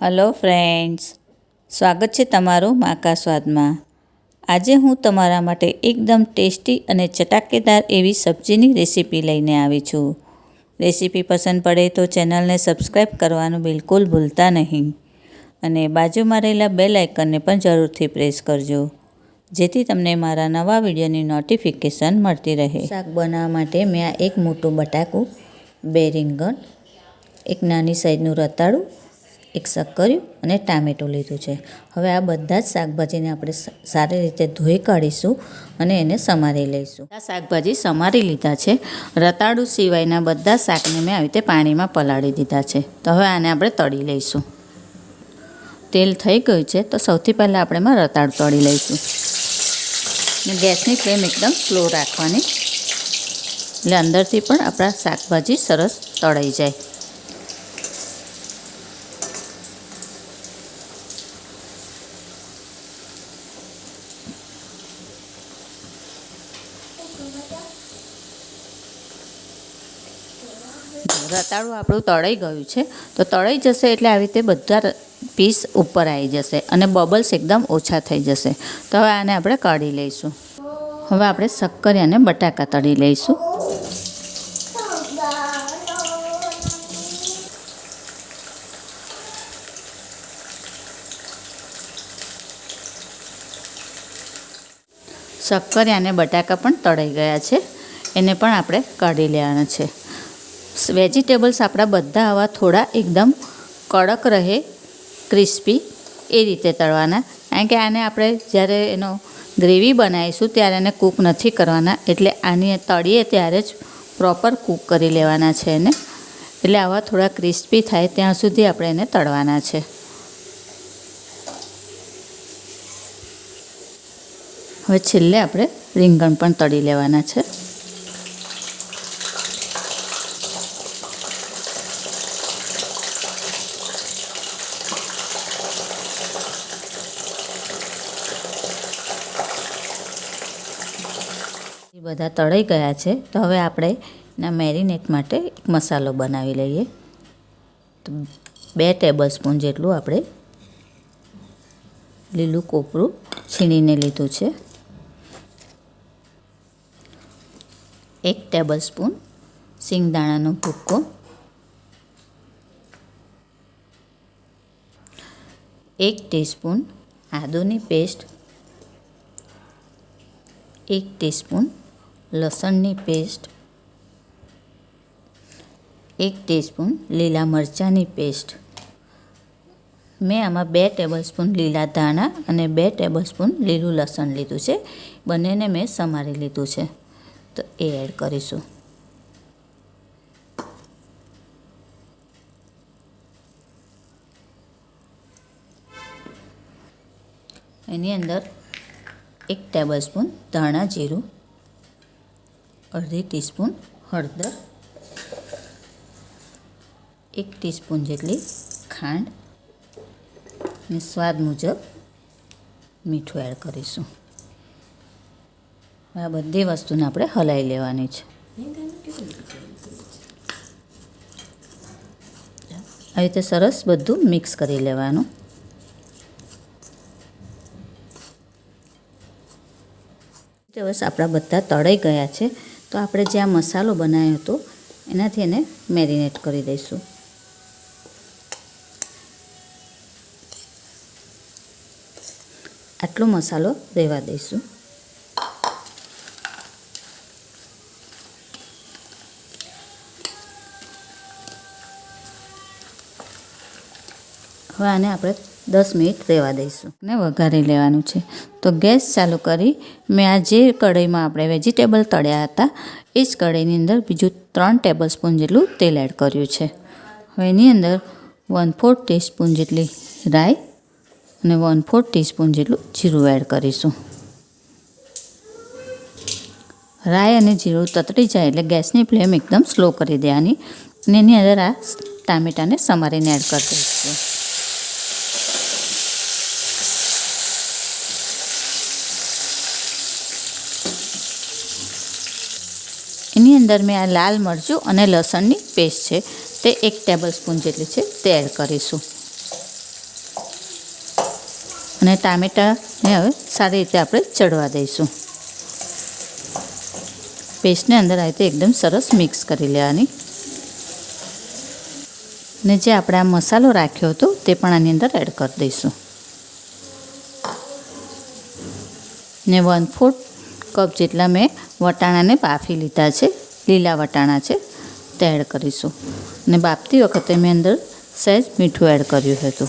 Hello friends, સ્વાગત છે તમારું માકા સ્વાદમાં. આજે હું તમારા માટે એકદમ ટેસ્ટી અને ચટાકેદાર એવી સબ્જીની રેસીપી લઈને આવી છું. રેસીપી પસંદ પડે તો ચેનલને સબસ્ક્રાઈબ કરવાનું બિલકુલ ભૂલતા નહીં. અને બાજુમાં રહેલા બેલ આઇકનને પણ જરૂરથી પ્રેસ કરજો, જેથી તમને મારા નવા વિડીયોની નોટિફિકેશન મળતી રહે. શાક બનાવવા માટે મેં આ એક મોટું બટાકું, બે રીંગણ, એક નાની સાઈઝનું રતાળું એક શક્કર્યું અને ટામેટું લીધું છે. હવે આ બધા જ શાકભાજીને આપણે સારી રીતે ધોઈ કાઢીશું અને એને સમારી લઈશું. આ શાકભાજી સમારી લીધા છે. રતાળું સિવાયના બધા શાકને મેં આવી રીતે પાણીમાં પલાળી દીધા છે. તો હવે આને આપણે તળી લઈશું. તેલ થઈ ગયું છે તો સૌથી પહેલાં આપણે એમાં રતાળું તળી લઈશું. ગેસની ફ્લેમ એકદમ સ્લો રાખવાની. એટલે અંદરથી પણ આપણા શાકભાજી સરસ તળાઈ જાય. રતાળું આપણું તળાઈ ગયું છે, તો તળાઈ જશે એટલે આવી રીતે બધા પીસ ઉપર આવી જશે અને બબલ્સ એકદમ ઓછા થઈ જશે. તો હવે આને આપણે કાઢી લઈશું. હવે આપણે શક્કરી અને બટાકા તળી લઈશું. શક્કરિયા અને બટાકા પણ તળાઈ ગયા છે, એને પણ આપણે કાઢી લેવાના છે. વેજીટેબલ્સ આપણા બધા આવા થોડા એકદમ કડક રહે ક્રિસ્પી એ રીતે તળવાના. કારણ કે આને આપણે જ્યારે એનો ગ્રેવી બનાવીશું ત્યારે એને કૂક નથી કરવાના. એટલે આની તળીએ ત્યારે જ પ્રોપર કૂક કરી લેવાના છે એને. એટલે આવા થોડા ક્રિસ્પી થાય ત્યાં સુધી આપણે એને તળવાના છે. હવે છેલ્લે આપણે રીંગણ પણ તળી લેવાના છે. એ બધા તળાઈ ગયા છે. તો હવે આપણે એના મેરિનેટ માટે એક મસાલો બનાવી લઈએ. તો બે ટેબલ સ્પૂન જેટલું આપણે લીલું કોપરું છીણીને લીધું છે. એક ટેબલ સ્પૂન સિંગદાણાનો ભૂક્કો. એક ટીસ્પૂન આદુની પેસ્ટ એક ટીસ્પૂન લસણની પેસ્ટ, એક ટીસ્પૂન લીલા મરચાંની પેસ્ટ. મેં આમાં બે ટેબલસ્પૂન લીલા ધાણા અને બે ટેબલસ્પૂન લીલું લસણ લીધું છે. બંનેને મેં સમારી લીધું છે. તો એ એડ કરીશું. એની અંદર એક ટેબલસ્પૂન ધાણા જીરું, અડધી ટીસ્પૂન હળદર, એક ટીસ્પૂન જેટલી ખાંડ અને સ્વાદ મુજબ મીઠું એડ કરીશું. આ બધી વસ્તુને આપણે હલાવી લેવાની છે. આવી રીતે સરસ બધું મિક્સ કરી લેવાનું. બસ આપણા બધા તળાઈ ગયા છે, તો આપણે જે આ મસાલો બનાવ્યો હતો, એનાથી એને મેરિનેટ કરી દઈશું. આટલો મસાલો રહેવા દઈશું. હવે આને આપણે દસ મિનિટ રહેવા દઈશું. ને વઘારી લેવાનું છે. તો ગેસ ચાલુ કરી મેં આ જે કઢાઈમાં આપણે વેજીટેબલ તળ્યા હતા, એ જ કઢાઈની અંદર બીજું ત્રણ ટેબલ સ્પૂન જેટલું તેલ એડ કર્યું છે. હવે એની અંદર વન ફોર્થ ટીસ્પૂન જેટલી રાઈ અને વન ફોર્થ ટીસ્પૂન જેટલું જીરું એડ કરીશું. રાઈ અને જીરું તતડી જાય એટલે ગેસની ફ્લેમ એકદમ સ્લો કરી દેવાની અને એની અંદર આ ટામેટાને સમારીને એડ કરી દઈશું. એની અંદર મેં આ લાલ મરચું અને લસણની પેસ્ટ છે. તે એક ટેબલ સ્પૂન જેટલી છે, તે એડ કરીશું. અને ટામેટાને હવે સારી રીતે આપણે ચડવા દઈશું. પેસ્ટને અંદર આ રીતે એકદમ સરસ મિક્સ કરી લેવાની. ને જે આપણે આ મસાલો રાખ્યો હતો, તે પણ આની અંદર એડ કરી દઈશું. ને વન ફોર્થ કપ જેટલા મેં વટાણાને બાફી લીધા છે, લીલા વટાણા છે, તે એડ કરીશું. ને બાફતી વખતે મેં અંદર સહેજ મીઠું એડ કર્યું હતું.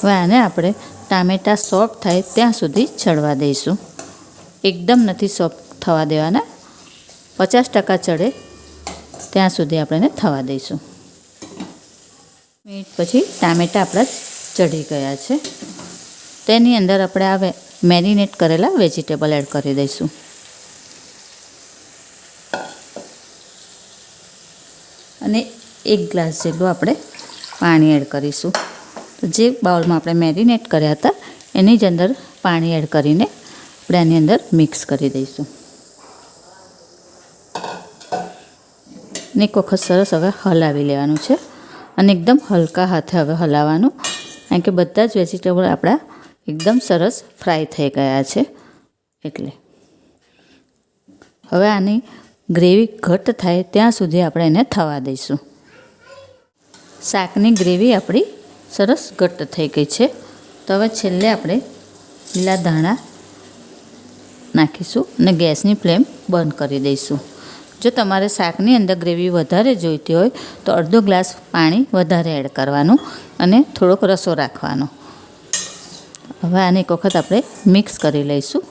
હવે આને આપણે ટામેટાં સોફ્ટ થાય ત્યાં સુધી ચડવા દઈશું. એકદમ નથી સોફ્ટ થવા દેવાના. પચાસ ટકા ચડે ત્યાં સુધી આપણે થવા દઈશું. મિનિટ પછી ટામેટાં આપણા ચડી ગયા છે. તેની અંદર આપણે આ મેરિનેટ કરેલા વેજીટેબલ એડ કરી દઈશું. અને એક ગ્લાસ જેટલું આપણે પાણી એડ કરીશું. તો જે બાઉલમાં આપણે મેરિનેટ કર્યા હતા, એની જ અંદર પાણી એડ કરીને આપણે આની અંદર મિક્સ કરી દઈશું. ને એક વખત સરસ હવે હલાવી લેવાનું છે. અને એકદમ હલકા હાથે હવે હલાવવાનું, કારણ કે બધા જ વેજીટેબલ આપણા એકદમ સરસ ફ્રાય થઈ ગયા છે. એટલે હવે આની ગ્રેવી ઘટ્ટ થાય ત્યાં સુધી આપણે એને થવા દઈશું. શાકની ગ્રેવી આપણી સરસ ઘટ્ટ થઈ ગઈ છે. તો હવે છેલ્લે આપણે લીલા ધાણા નાખીશું અને ગેસની ફ્લેમ બંધ કરી દઈશું. જો તમારે શાકની અંદર ગ્રેવી વધારે જોઈતી હોય તો અડધો ગ્લાસ પાણી વધારે એડ કરવાનું અને થોડોક રસો રાખવાનો. હવે આને એક વખત આપણે મિક્સ કરી લઈશું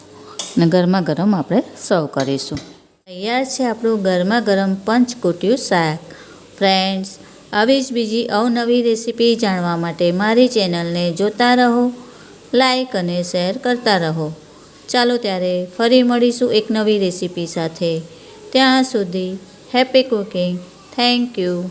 અને ગરમા ગરમ આપણે સર્વ કરીશું. તૈયાર છે આપણું ગરમા ગરમ પંચકુટિયું શાક. ફ્રેન્ડ્સ આવી જ બીજી અવનવી રેસીપી જાણવા માટે મારી ચેનલને જોતા રહો, લાઈક અને શેર કરતા રહો. ચાલો ત્યારે ફરી મળીશું એક નવી રેસીપી સાથે. ત્યાં સુધી હેપી કુકિંગ. Thank you.